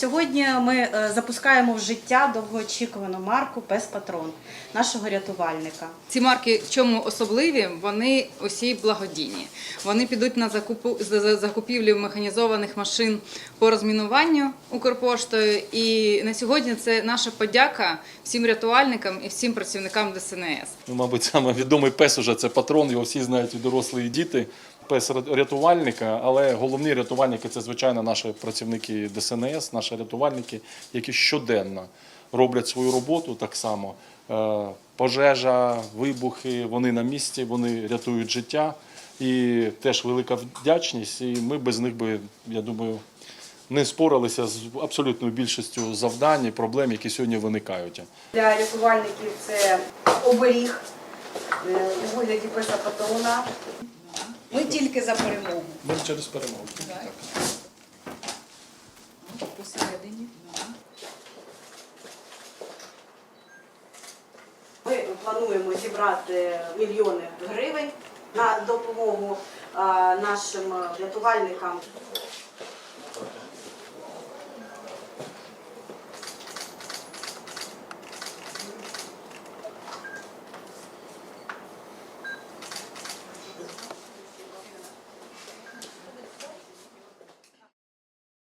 Сьогодні ми е, запускаємо в життя довгоочікувану марку Пес Патрон нашого рятувальника. Ці марки в чому особливі? Вони усі благодійні. Вони підуть на закупу за- за- закупівлю механізованих машин по розмінуванню Укрпоштою. І на сьогодні це наша подяка всім рятувальникам і всім працівникам ДСНС. Ну, мабуть, саме відомий пес уже це патрон, його всі знають і дорослі, і діти. Пес рятувальника, але головні рятувальники це, звичайно, наші працівники ДСНС, наші рятувальники, які щоденно роблять свою роботу так само. Е, Пожежа, вибухи, вони на місці, вони рятують життя. І теж велика вдячність. І ми без них би, я думаю, не споралися з абсолютною більшістю завдань і проблем, які сьогодні виникають. Для рятувальників це оберіг е, у вигляді песа патрона. Тільки за перемогу. Ми через перемогу. Посередині. Ми плануємо зібрати мільйони гривень на допомогу е, нашим рятувальникам.